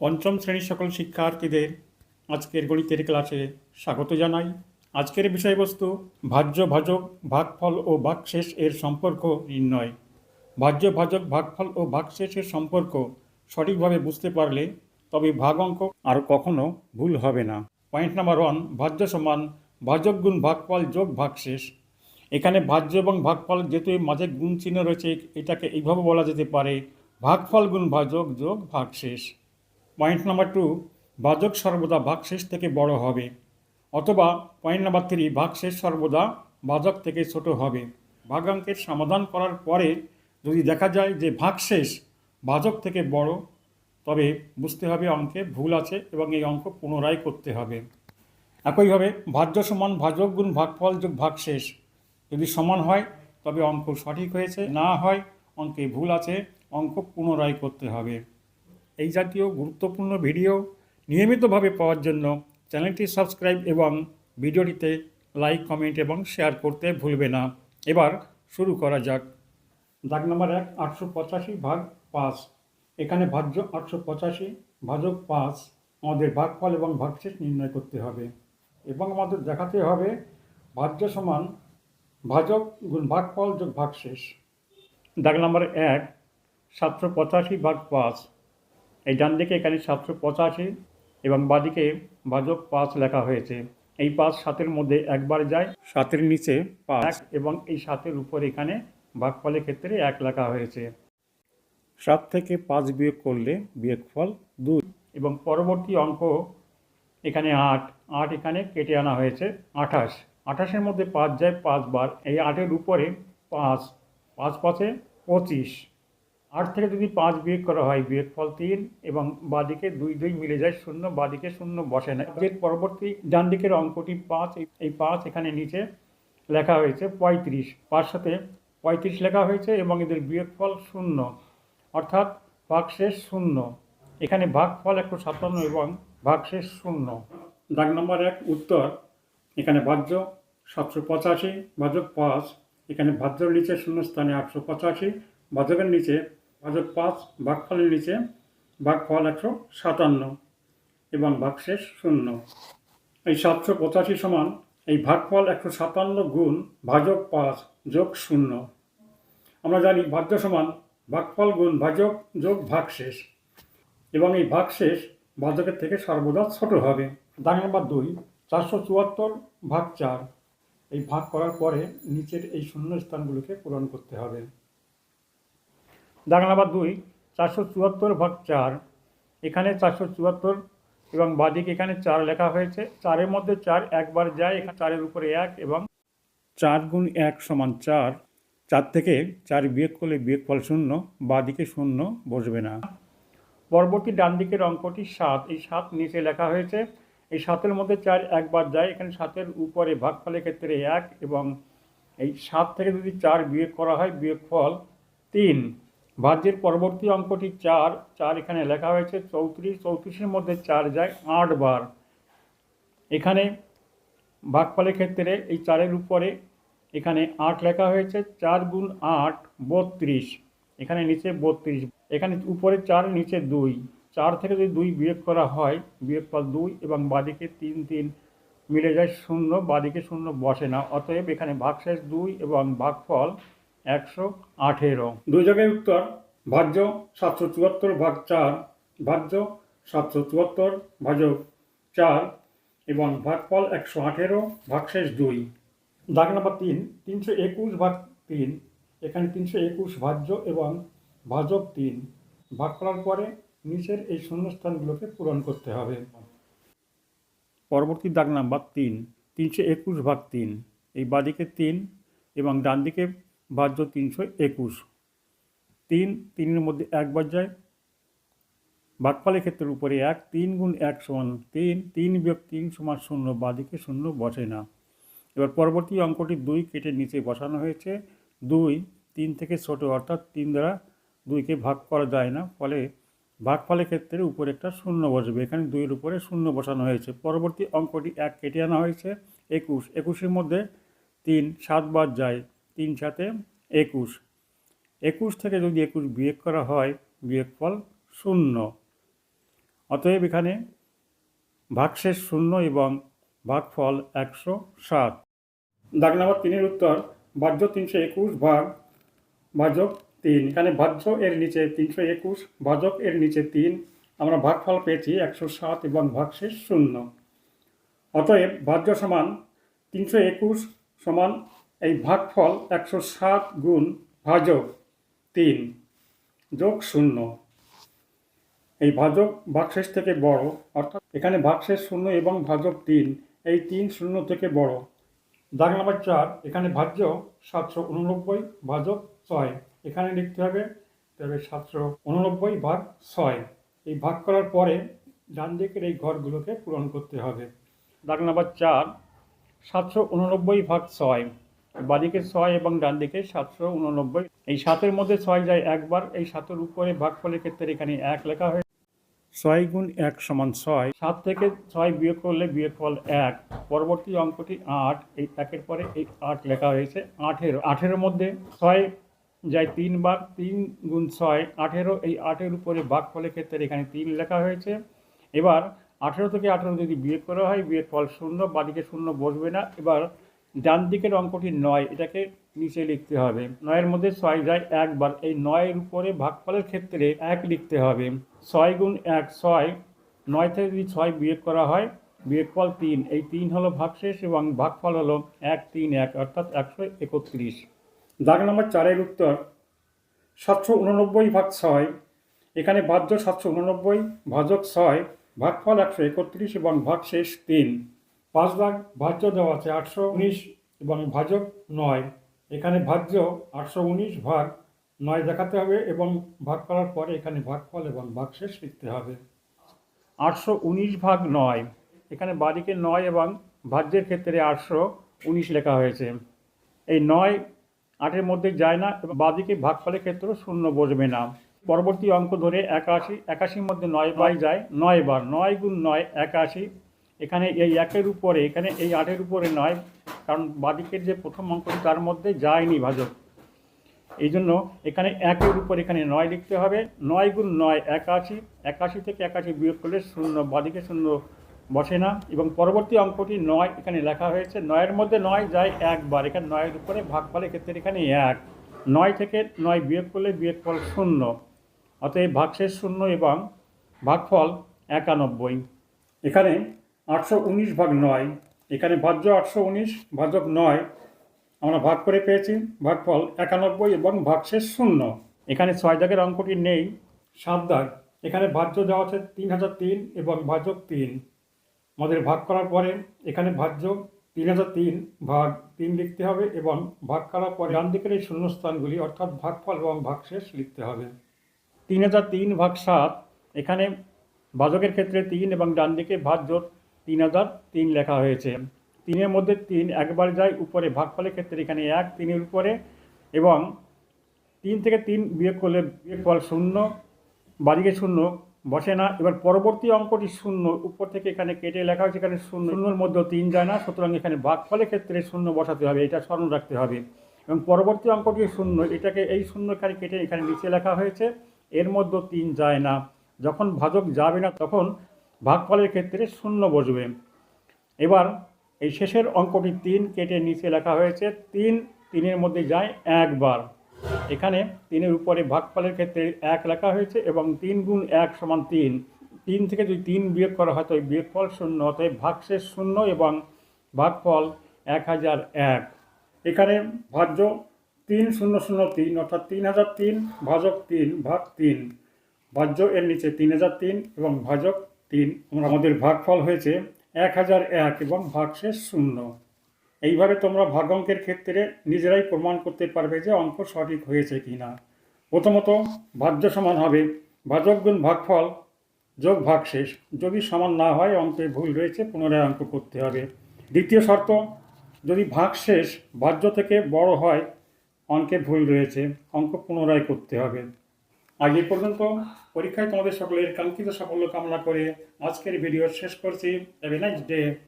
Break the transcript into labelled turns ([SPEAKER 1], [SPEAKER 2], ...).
[SPEAKER 1] পঞ্চম শ্রেণির সকল শিক্ষার্থীদের আজকের গণিতের ক্লাসে স্বাগত জানাই। আজকের বিষয়বস্তু ভাজ্য, ভাজক, ভাগফল ও ভাগশেষ এর সম্পর্ক নির্ণয়। ভাজ্য, ভাজক, ভাগফল ও ভাগশেষের সম্পর্ক সঠিকভাবে বুঝতে পারলে তবে ভাগ অঙ্ক আর কখনো ভুল হবে না। পয়েন্ট নাম্বার ওয়ান ভাজ্য সমান ভাজক গুণ ভাগফল যোগ ভাগশেষ। এখানে ভাজ্য এবং ভাগফল যেহেতু মাঝে গুণ চিহ্ন রয়েছে, এটাকে এইভাবে বলা যেতে পারে ভাগফল গুণ ভাজক যোগ ভাগশেষ। পয়েন্ট নাম্বার টু ভাজক সর্বদা ভাগশেষ থেকে বড় হবে, অথবা পয়েন্ট নাম্বার থ্রি, ভাগশেষ সর্বদা ভাজক থেকে ছোট হবে। ভাগাঙ্কের সমাধান করার পরে যদি দেখা যায় যে ভাগশেষ ভাজক থেকে বড়, তবে বুঝতে হবে অঙ্কে ভুল আছে এবং এই অঙ্ক পুনরায় করতে হবে। একইভাবে ভাজ্য সমান ভাজক গুণ ভাগফল যোগ ভাগশেষ। যদি সমান হয়, তবে অঙ্ক সঠিক হয়েছে, না হয় অঙ্কে ভুল আছে, অঙ্ক পুনরায় করতে হবে। এই জাতীয় গুরুত্বপূর্ণ ভিডিও নিয়মিতভাবে পাওয়ার জন্য চ্যানেলটি সাবস্ক্রাইব এবং ভিডিওটিতে লাইক, কমেন্ট এবং শেয়ার করতে ভুলবে না। এবার শুরু করা যাক। দাগ নাম্বার এক, আটশো পঁচাশি ভাগ পাঁচ। এখানে ভাজ্য আটশো পঁচাশি ভাজক পাঁচ। আমাদের ভাগফল এবং ভাগশেষ নির্ণয় করতে হবে। এবং আমাদের দেখাতে হবে ভাজ্য সমান ভাজক গুণ ভাগফল যোগ ভাগশেষ। দাগ নাম্বার এক, সাতশো পঁচাশি ভাগ পাঁচ। এই ডান দিকে এখানে সাতশো পঁচাশি এবং বাদিকে ভাজক পাঁচ লেখা হয়েছে। এই পাঁচ সাতের মধ্যে একবার যায় সাতের নিচে পাঁচ। এবং এই সাতের উপর এখানে ভাগফলের ক্ষেত্রে এক লেখা হয়েছে। সাত থেকে পাঁচ বিয়োগ করলে বিয়োগফল দুই। এবং পরবর্তী অঙ্ক এখানে আট। আট এখানে কেটে আনা হয়েছে আঠাশ। আঠাশের মধ্যে পাঁচ যায় পাঁচবার। এই আটের উপরে পাঁচ পাঁচ পাঁচে পঁচিশ। আট থেকে যদি পাঁচ বিয়োগ করা হয়, বিয়োগফল তিন এবং বাদিকে দুই দুই মিলে যায় শূন্য, বাদিকে শূন্য বসে না। এর পরবর্তী ডান দিকের অঙ্কটি পাঁচ, এই- এই পাঁচ এখানে নিচে লেখা হয়েছে পঁয়ত্রিশ। পাঁচ সাথে পঁয়ত্রিশ লেখা হয়েছে এবং এদের বিয়োগফল শূন্য, অর্থাৎ ভাগশেষ শূন্য। এখানে ভাগফল একশো সাতান্ন এবং ভাগশেষ শূন্য। দাগ নম্বর এক, উত্তর। এখানে ভাজ্য সাতশো পঁচাশি, ভাজক পাঁচ। এখানে ভাজ্যর নিচে শূন্য স্থানে আটশো পঁচাশি, ভাজকের নিচে ভাজক পাঁচ ভাগফলের নিচে ভাগফল একশো সাতান্ন এবং ভাগশেষ শূন্য। এই সাতশো পঁচাশি সমান এই ভাগফল একশো সাতান্ন গুণ ভাজক পাঁচ যোগ শূন্য। আমরা জানি ভাজ্য সমান ভাগফল গুণ ভাজক যোগ ভাগশেষ এবং এই ভাগশেষ ভাজকের থেকে সর্বদা ছোট হবে। দাগ নম্বর দুই, চারশো চুয়াত্তর ভাগ চার। এই ভাগ করার পরে নিচের এই শূন্য স্থানগুলোকে পূরণ করতে হবে। দাগ নাম্বার দুই, চারশো চুয়াত্তর ভাগ চার, এখানে চারশো চুয়াত্তর এবং বাদিকে এখানে চার লেখা হয়েছে। চারের মধ্যে চার একবার যায়, এখানে চারের উপরে এক এবং চার গুণ এক সমান চার। চার থেকে চার বিয়োগ করলে বিয়োগ ফল শূন্য, বাদিকে শূন্য বসবে না। পরবর্তী ডান দিকের অঙ্কটি সাত। এই সাত নিচে লেখা হয়েছে। এই সাতের মধ্যে চার একবার যায়, এখানে সাতের উপরে ভাগফলের ক্ষেত্রে এক এবং এই সাত থেকে যদি চার বিয়োগ করা হয় বিয়োগ ফল তিন। ভাজ্যের পরবর্তী অঙ্কটি চার চার এখানে লেখা হয়েছে চৌত্রিশ, চৌত্রিশের মধ্যে চার যায় আট বার। এখানে ভাগফলের ক্ষেত্রে এই চারের উপরে এখানে আট লেখা হয়েছে, চার গুণ আট, বত্রিশ। এখানে নিচে বত্রিশ, এখানে উপরে চার, নিচে দুই। চার থেকে যদি দুই বিয়োগ করা হয়, বিয়োগফল দুই এবং বাদিকে তিন তিন মিলে যায় শূন্য, বাদিকে শূন্য বসে না। অতএব এখানে ভাগশেষ দুই এবং ভাগফল একশো আঠেরো। দুই জায়গায় উত্তর, ভাজ্য সাতশো চুয়াত্তর ভাগ চার, ভাজ্য সাতশো চুয়াত্তর ভাজক চার, এবং ভাগফল একশো আঠেরো ভাগশেষ দুই। দাগ নম্বর তিন, তিনশো একুশ ভাগ তিন, এখানে তিনশো একুশ ভাজ্য এবং ভাজক তিন। ভাগ করার পরে নিচের এই শূন্যস্থানগুলোকে পূরণ করতে হবে। পরবর্তী দাগ নাম্বার তিন, তিনশো একুশ ভাগ তিন। এই বাদিকে তিন এবং ডান দিকে ভাজ্য তিনশো একুশ। তিন, তিনের মধ্যে একবার যায়। ভাগফলের ক্ষেত্রের উপরে এক, তিন গুণ এক সমান তিন তিন বিয়োগ তিন সমান শূন্য, বাদিকে শূন্য বসে না। এবার পরবর্তী অঙ্কটি দুই কেটে নিচে বসানো হয়েছে। দুই, তিন থেকে ছোট অর্থাৎ তিন দ্বারা দুইকে ভাগ করা যায় না, ফলে ভাগফলের ক্ষেত্রে উপরে একটা শূন্য বসবে। এখানে দুইয়ের উপরে শূন্য বসানো হয়েছে। পরবর্তী অঙ্কটি এক কেটে আনা হয়েছে, একুশ। একুশের মধ্যে তিন সাতবার যায়। তিন সাথে একুশ। একুশ থেকে যদি একুশ বিয়োগ করা হয়, বিয়োগফল শূন্য। অতএব এখানে ভাগশেষ শূন্য এবং ভাগফল একশো সাত। দাগ নাম্বার তিনের উত্তর ভাজ্য তিনশো একুশ ভাগ ভাজক তিন। এখানে ভাজ্য এর নিচে তিনশো একুশ ভাজক এর নিচে তিন। আমরা ভাগফল পেয়েছি একশো সাত এবং ভাগশেষ শূন্য। অতএব ভাজ্য সমান তিনশো একুশ সমান এই ভাগফল একশো সাত গুণ ভাজক তিন যোগ শূন্য। এই ভাজক ভাগশেষ থেকে বড়, অর্থাৎ এখানে ভাগশেষ শূন্য এবং ভাজক তিন, এই তিন শূন্য থেকে বড়। দাগ নাম্বার চার, এখানে ভাজ্য সাতশো উননব্বই ভাজক ছয়। এখানে লিখতে হবে তবে সাতশো উননব্বই ভাগ ছয়। এই ভাগ করার পরে ডান দিকের এই ঘরগুলোকে পূরণ করতে হবে। দাগ নাম্বার চার, সাতশো উননব্বই ভাগ ছয়। বাদিকে ছয় এবং ডান দিকে সাতশো উননব্বই। এই সাতের মধ্যে ছয় যায় একবার এই সাতের উপরে ভাগফলের ক্ষেত্রে এখানে এক লেখা হয়ে ছয় গুণ এক সমান ছয়। সাত থেকে ছয় বিয়োগ করলে বিয়োগফল এক। পরবর্তী অঙ্কটি আট এই একের পরে এই আট লেখা হয়েছে আঠেরো। আঠেরোর মধ্যে ছয় যায় তিনবার তিন গুণ ছয় আঠেরো। এই আটের উপরে ভাগফলের ক্ষেত্রে এখানে তিন লেখা হয়েছে। এবার আঠেরো থেকে আঠেরো যদি বিয়োগ করা হয় বিয়োগ ফল শূন্য বাদিকে শূন্য বসবে না। এবার ডান দিকের অঙ্কটি নয়, এটাকে নিচে লিখতে হবে। নয়ের মধ্যে ছয় যায় একবার এই নয়ের উপরে ভাগফলের ক্ষেত্রে এক লিখতে হবে। ছয় গুণ এক, ছয়। নয় থেকে যদি ছয় বিয়োগ করা হয়, বিয়োগফল তিন। এই তিন হলো ভাগশেষ এবং ভাগফল হলো এক, তিন, এক, অর্থাৎ একশো একত্রিশ। দাগ নম্বর চারের উত্তর, সাতশো উননব্বই ভাগ ছয়। এখানে ভাজ্য সাতশো উননব্বই, ভাজক ছয়, ভাগফল একশো একত্রিশ এবং ভাগশেষ তিন। পাঁচ ভাগ ভাজ্য দেওয়া আছে আটশো উনিশ এবং ভাজক নয়। এখানে ভাজ্য আটশো উনিশ ভাগ নয় দেখাতে হবে এবং ভাগ করার পরে এখানে ভাগফল এবং ভাগশেষ লিখতে হবে। আটশো উনিশ ভাগ নয়। এখানে বাদিকে নয় এবং ভাজ্যের ক্ষেত্রে আটশো উনিশ লেখা হয়েছে। এই নয় আটের মধ্যে যায় না এবং বাদিকে ভাগফলের ক্ষেত্রেও শূন্য বসবে না। পরবর্তী অঙ্ক ধরে একাশি, একাশির মধ্যে নয় বাই যায় নয় বার। নয় গুণ নয়, একাশি। এখানে এই একের উপরে, এখানে এই আটের উপরে নয়, কারণ বাদিকের যে প্রথম অঙ্কটি তার মধ্যে যায়নি ভাজক এই জন্য এখানে একের উপর এখানে নয় লিখতে হবে। নয় গুণ নয় একাশি একাশি থেকে একাশি বিয়োগ করলে শূন্য, বাদিকে শূন্য বসে না। এবং পরবর্তী অঙ্কটি নয় এখানে লেখা হয়েছে। নয়ের মধ্যে নয় যায় একবার, এখানে নয়ের উপরে ভাগ ভাগফলের ক্ষেত্রে এখানে এক। নয় থেকে নয় বিয়োগ করলে বিয়োগ ফল শূন্য। অতএব ভাগশেষ শূন্য এবং ভাগফল একানব্বই। এখানে আটশো উনিশ ভাগ নয়। এখানে ভাজ্য আটশো উনিশ ভাজক নয়। আমরা ভাগ করে পেয়েছি। ভাগফল একানব্বই এবং ভাগশেষ শূন্য। এখানে ছয় দাগের অঙ্কটি নেই। সাত দাগ। এখানে ভাজ্য দেওয়া আছে তিন হাজার তিন এবং ভাজক তিন। আমাদের ভাগ করার পরে এখানে ভাজ্য তিন হাজার তিন ভাগ তিন লিখতে হবে এবং ভাগ করার পরে ডান দিকের এই শূন্যস্থানগুলি অর্থাৎ ভাগফল এবং ভাগশেষ লিখতে হবে। তিন হাজার তিন ভাগ সাত। এখানে ভাজকের ক্ষেত্রে তিন এবং ডান দিকে ভাজ্য তিন হাজার তিন লেখা হয়েছে। তিনের মধ্যে তিন একবার যায়, উপরে ভাগফলের ক্ষেত্রে এখানে এক তিনের উপরে এবং তিন থেকে তিন বিয়োগ করলে বিয়োগফল শূন্য বাদিকে শূন্য, বসে না। এবার পরবর্তী অঙ্কটি শূন্য, উপর থেকে এখানে কেটে লেখা হয়েছে, এখানে শূন্য। শূন্যর মধ্যেও তিন যায় না, সুতরাং এখানে ভাগফলের ক্ষেত্রে শূন্য বসাতে হবে, এটা স্মরণ রাখতে হবে। এবং পরবর্তী অঙ্কটি শূন্য, এটাকে এই শূন্য এখানে কেটে এখানে নিচে লেখা হয়েছে, এর মধ্যে তিন যায় না। যখন ভাজক যাবে না, তখন ভাগফলের ক্ষেত্রে শূন্য বসবে। এবার এই শেষের অঙ্কটি তিন কেটে নিচে লেখা হয়েছে, তিন তিনের মধ্যে যায় একবার। এখানে তিনের উপরে ভাগফলের ক্ষেত্রে এক লেখা হয়েছে এবং তিন গুণ এক সমান তিন। তিন থেকে যদি তিন বিয়োগ করা হয়, তো বিয়োগফল শূন্য, অতএব ভাগশেষ শূন্য এবং ভাগফল এক হাজার এক। এখানে ভাজ্য তিন শূন্য শূন্য তিন, অর্থাৎ তিন হাজার তিন, ভাজক তিন, ভাগ তিন। ভাজ্য এর নিচে তিন হাজার তিন এবং ভাজক তিন আমাদের ভাগফল হয়েছে এক হাজার এক এবং ভাগশেষ শূন্য। এইভাবে তোমরা ভাগ অঙ্কের ক্ষেত্রে নিজেরাই প্রমাণ করতে পারবে যে অঙ্ক সঠিক হয়েছে কি না প্রথমত, ভাজ্য সমান হবে ভাজক গুণ ভাগফল যোগ ভাগশেষ। যদি সমান না হয়, অঙ্কে ভুল রয়েছে, পুনরায় অঙ্ক করতে হবে। দ্বিতীয় শর্ত, যদি ভাগশেষ ভাজ্য থেকে বড় হয়, অঙ্কে ভুল রয়েছে, অঙ্ক পুনরায় করতে হবে। আজ এ পর্যন্ত। পরীক্ষায় তোমাদের সকলের কাঙ্ক্ষিত সাফল্য কামনা করে আজকের ভিডিও শেষ করছি। Have a nice day